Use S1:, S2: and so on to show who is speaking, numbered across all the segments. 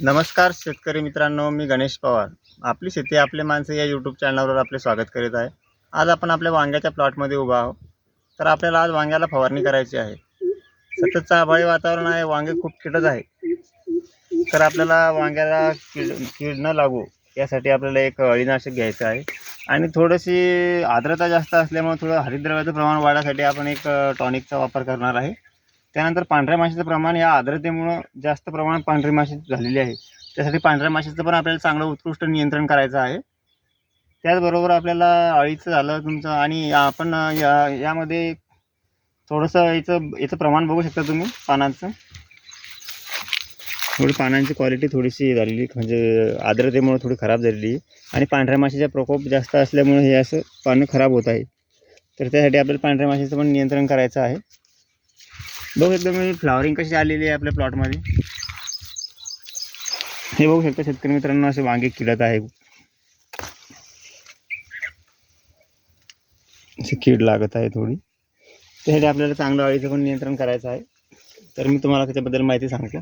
S1: नमस्कार शेतकरी मित्रांनो मी गणेश पवार. आपली शेती आपले माणसं या यूट्यूब चॅनलवर आपले स्वागत करीत आहे. आज आपण आपल्या वांग्याच्या प्लॉटमध्ये उभा आहोत. तर आपल्याला आज वांग्याला फवारणी करायची आहे. सततचं आभाळी वातावरण आहे वांगे खूप किडत आहे तर आपल्याला वांग्याला कीड कीड न लागू यासाठी आपल्याला एक अळीनाशक घ्यायचं आहे. आणि थोडीशी आर्द्रता जास्त असल्यामुळे थोडं हरिद्रव्याचं प्रमाण वाढण्यासाठी आपण एक टॉनिकचा वापर करणार आहे. त्यानंतर पांढऱ्या माशीचं प्रमाण या आर्द्रतेमुळं जास्त प्रमाणात पांढरी माशी झालेली आहे. त्यासाठी पांढऱ्या माशीचं पण आपल्याला चांगलं उत्कृष्ट नियंत्रण करायचं आहे. त्याचबरोबर आपल्याला अळीचं झालं तुमचं आणि आपण या यामध्ये थोडंसं याचं याचं प्रमाण बघू शकता तुम्ही पानांचं. थोडी पानांची क्वालिटी थोडीशी झालेली म्हणजे आर्द्रतेमुळे थोडी खराब झालेली आहे. आणि पांढऱ्या माशीचा प्रकोप जास्त असल्यामुळे हे असं पानं खराब होत आहे. तर त्यासाठी आपल्याला पांढऱ्या माशीचं पण नियंत्रण करायचं आहे. बघू एकदम मी कशी आलेली आहे आपल्या प्लॉटमध्ये हे बघू शकता शेतकरी मित्रांनो असे वांगे किडत आहे. अशी कीड लागत आहे थोडी. त्यासाठी आपल्याला चांगलं अळीचं पण नियंत्रण करायचं आहे. तर मी तुम्हाला त्याच्याबद्दल माहिती सांगतो.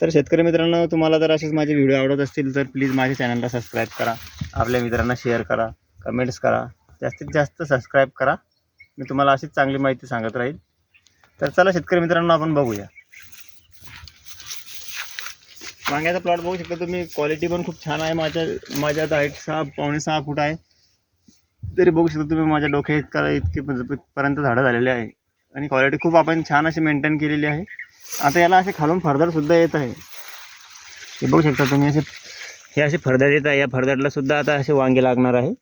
S1: तर शेतकरी मित्रांनो तुम्हाला जर असेच माझे व्हिडिओ आवडत असतील तर प्लीज माझ्या चॅनलला सबस्क्राईब करा. आपल्या मित्रांना शेअर करा कमेंट्स करा. जास्तीत जास्त सबस्क्राईब करा. मी तुम्हाला अशीच चांगली माहिती सांगत राहील. तर चला शेतकरी मित्रांनो आपण बघूया. वांग्याचा प्लॉट बघू शकता तुम्ही. क्वालिटी पण खूप छान आहे. माझ्या माझ्यात हाईट सहा पावणे सहा फूट आहे. तरी बघू शकता तुम्ही माझ्या डोक्या इतका इतके पर्यंत झाडं झालेले आहे. आणि क्वालिटी खूप आपण छान अशी मेंटेन केलेली आहे. आता याला असे खालून फर्दरसुद्धा येत आहे. हे बघू शकता तुम्ही असे हे असे फरदर येत आहे. या फरदरला सुद्धा आता असे वांगे लागणार आहे.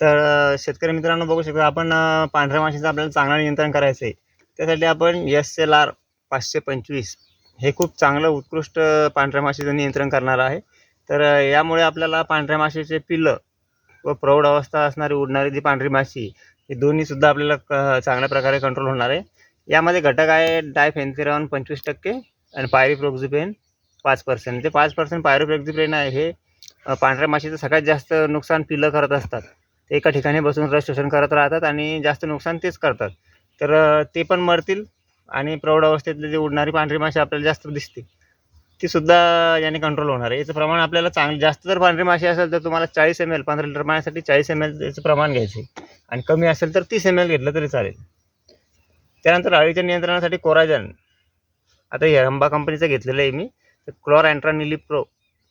S1: तर शेतकरी मित्रांनो बघू शकता आपण पांढऱ्या माशीचं आपल्याला चांगलं नियंत्रण करायचं आहे. त्यासाठी आपण एस एल आर पाचशे पंचवीस हे खूप चांगलं उत्कृष्ट पांढऱ्या माशीचं नियंत्रण करणार आहे. तर यामुळे आपल्याला पांढऱ्या माशीचे पिल्लं व प्रौढ अवस्था असणारी उडणारी जी पांढरी माशी हे दोन्हीसुद्धा आपल्याला क चांगल्या प्रकारे कंट्रोल होणार आहे. यामध्ये घटक आहे डायफेन्थिरॉन पंचवीस टक्के आणि पायरिफ्लोक्झिपेन पाच पर्सेंट ते पाच पर्सेंट पायरिफ्लोक्झिपेन आहे हे पांढऱ्या माशीचं सगळ्यात जास्त नुकसान पिलं करत असतात. ते एका ठिकाणी बसून रस शोषण करत राहतात आणि जास्त नुकसान तेच करतात. तर ते पण मरतील आणि प्रौढ जे उडणारी पांढरी माशी आपल्याला जास्त दिसते ती सुद्धा याने कंट्रोल होणार आहे. याचं प्रमाण आपल्याला चांगलं जास्त जर पांढरी माशी असेल तर तुम्हाला चाळीस एम एल पंधरा लिटर पाण्यासाठी चाळीस एम एल याचं प्रमाण घ्यायचं आहे. आणि कमी असेल तर तीस एम एल घेतलं तरी चालेल. त्यानंतर अळीच्या नियंत्रणासाठी कोराजन. आता हे अंबा कंपनीचं घेतलेलं आहे मी. तर क्लॉर अँट्रा निली प्रो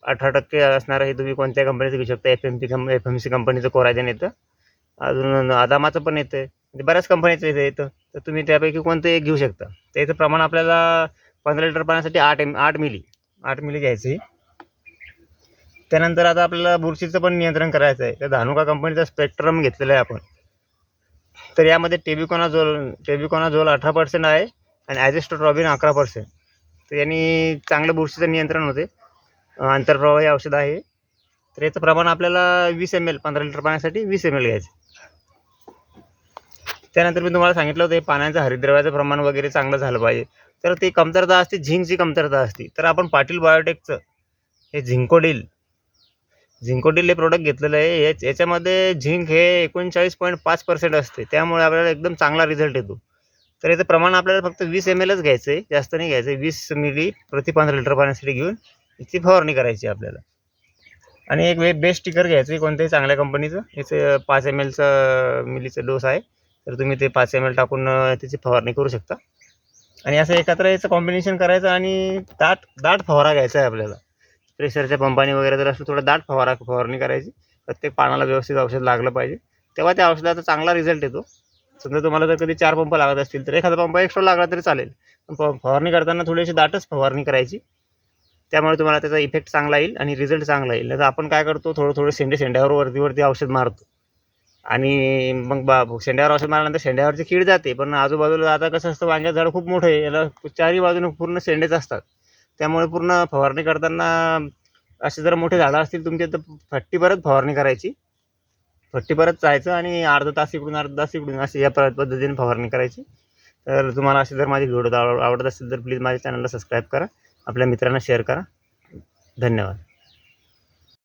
S1: अठरा टक्के असणारं हे तुम्ही कोणत्या कंपनीचं घेऊ शकता? एफ एम पी कं एफ एम सी कंपनीचं कोराजन येतं. अजून आदामाचं पण येतं म्हणजे बऱ्याच कंपनीचं इथे येतं. तर तुम्ही त्यापैकी कोणतं एक घेऊ शकता. त्याचं प्रमाण आपल्याला पंधरा लिटर पाण्यासाठी आठ एम आठ मिली आठ मिली घ्यायचं. आहे त्यानंतर आता आपल्याला बुरशीचं पण नियंत्रण करायचं आहे. तर धानुका कंपनीचा स्पेक्ट्रम घेतलेला आहे आपण. तर यामध्ये टेबिकॉनाझोल टेबिकॉनाझोल अठरा पर्सेंट आहे आणि ॲजेस्टोट्रॉबिन अकरा पर्सेंट तर यांनी चांगलं बुरशीचं नियंत्रण होते. आंतरप्रवाही औषध आहे. तर याचं प्रमाण आपल्याला वीस एम एल पंधरा लिटर पाण्यासाठी वीस एम एल घ्यायचं. त्यानंतर मी तुम्हाला सांगितलं होतं हे पाण्याचं हरिद्रव्याचं प्रमाण वगैरे चांगलं झालं पाहिजे. तर ती कमतरता असते झिंकची कमतरता असते. तर आपण पाटील बायोटेकचं हे झिंकोडील झिंकोडील हे प्रोडक्ट घेतलेलं आहे. याच याच्यामध्ये झिंक हे एकोणचाळीस पॉईंट पाच पर्सेंट असते. त्यामुळे आपल्याला एकदम चांगला रिझल्ट येतो. तर याचं प्रमाण आपल्याला फक्त वीस एम एलच घ्यायचं आहे जास्त नाही घ्यायचं आहे वीस मिली प्रति पंधरा लिटर पाण्यासाठी घेऊन याची फवारणी करायची आहे आपल्याला. आणि एक वे बेस्ट स्टिकर घ्यायचं कोणत्याही चांगल्या कंपनीचं याचं पाच एम एलचं मिलीचं डोस आहे. तर तुम्ही ते पाच एम एल टाकून त्याची फवारणी करू शकता. आणि असं एकत्र याचं कॉम्बिनेशन करायचं आणि दाट दाट फवारा घ्यायचा आहे आपल्याला. प्रेशरच्या पंपाने वगैरे जर असलं थोडं दाट फवारा फवारणी करायची. प्रत्येक पानाला व्यवस्थित औषध लागलं पाहिजे. तेव्हा त्या औषधाचा चांगला रिझल्ट येतो. समजा तुम्हाला जर कधी चार पंप लागत असतील तर एखादा पंप एक्स्ट्रा लागला तरी चालेल. पण फवारणी करताना थोडीशी दाटच फवारणी करायची. त्यामुळे तुम्हाला त्याचा इफेक्ट चांगला येईल आणि रिझल्ट चांगला येईल. नाही तर आपण काय करतो थोडं थोडं शेंडे शेंड्यावर वरती वरती औषध मारतो. आणि मग बा शेंड्यावर औषध मारल्यानंतर शेंड्यावरची कीड जाते. पण आजूबाजूला आता कसं असतं वांग्याचं झाड खूप मोठं आहे. याला चारही बाजूने पूर्ण शेंडेच असतात. त्यामुळे पूर्ण फवारणी करताना असे जर मोठे झाडं असतील तुमचे तर फट्टी परत फवारणी करायची. फट्टी परत जायचं आणि अर्धा तास इकडून अर्धा तास इकडून अशी या पद्धतीने फवारणी करायची. तर तुम्हाला असे जर माझे व्हिडिओ आवडत असेल तर प्लीज माझ्या चॅनलला सबस्क्राईब करा. आपल्या मित्रांना शेअर करा. धन्यवाद.